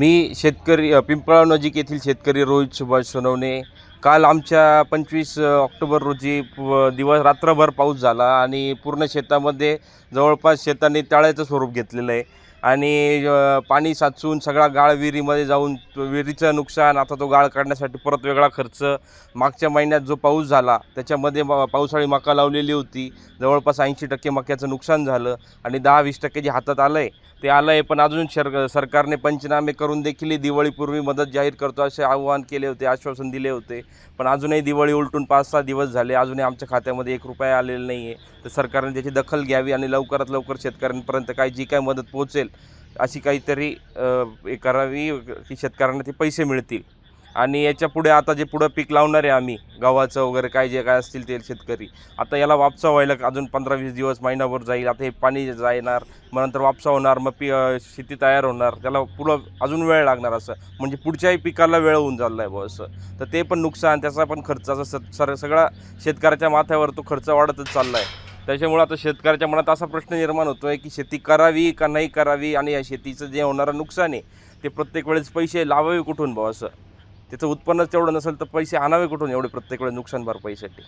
मी शेतकरी पिंपळा नजीक येथील शेतकरी रोहित सुभाष सोनवणे. काल आमच्या पंचवीस ऑक्टोबर रोजी दिवस रात्रभर पाऊस झाला आणि पूर्ण शेतामध्ये जवळपास शेताने तळ्याचं स्वरूप घेतलेलं आहे. आणि पाणी साचून सगळा गाळ विहिरीमध्ये जाऊन तो विहिरीचं नुकसान आता तो गाळ काढण्यासाठी परत वेगळा खर्च. मागच्या महिन्यात जो पाऊस झाला त्याच्यामध्ये म- पावसाळी मका लावलेली होती. जवळपास ऐंशी टक्के मक्याचं नुकसान झालं आणि दहा वीस टक्के जे हातात आलं आहे ते आलं आहे पण अजून शर सरकारने पंचनामे करून देखील दिवाळीपूर्वी मदत जाहीर करतो असे आव्हान केले होते आश्वासन दिले होते. पण अजूनही दिवाळी उलटून पाच सहा दिवस झाले. अजूनही आमच्या खात्यामध्ये एक रुपया आलेला नाही आहे तर सरकारने त्याची दखल घ्यावी आणि लवकरात लवकर शेतकऱ्यांपर्यंत काय जी काय मदत पोहोचेल अशी काहीतरी हे करावी की शेतकऱ्यांना ते पैसे मिळतील. आणि याच्यापुढे आता जे पुढं पीक लावणार आहे आम्ही गव्हाचं वगैरे काय जे काय असतील ते शेतकरी आता याला वापसा व्हायला अजून पंधरा वीस दिवस महिनाभर जाईल. आता हे पाणी जाणार मग नंतर वापसा होणार मग पी शेती तयार होणार. त्याला पुढं अजून वेळ लागणार असं. म्हणजे पुढच्याही पिकाला वेळ होऊन चालला आहे बुवा असं. तर ते पण नुकसान त्याचा पण खर्च असं स- सर सगळा शेतकऱ्याच्या माथ्यावर तो खर्च वाढतच चालला आहे त्याच्यामुळं आता शेतकऱ्याच्या मनात असा प्रश्न निर्माण होतो आहे की शेती करावी का नाही करावी आणि या शेतीचं जे होणारं नुकसान आहे ते प्रत्येक वेळेस पैसे लावावे कुठून भाऊ असं? त्याचं उत्पन्नच तेवढं नसेल तर पैसे आणावे कुठून एवढे प्रत्येक वेळेस नुकसान भरपाईसाठी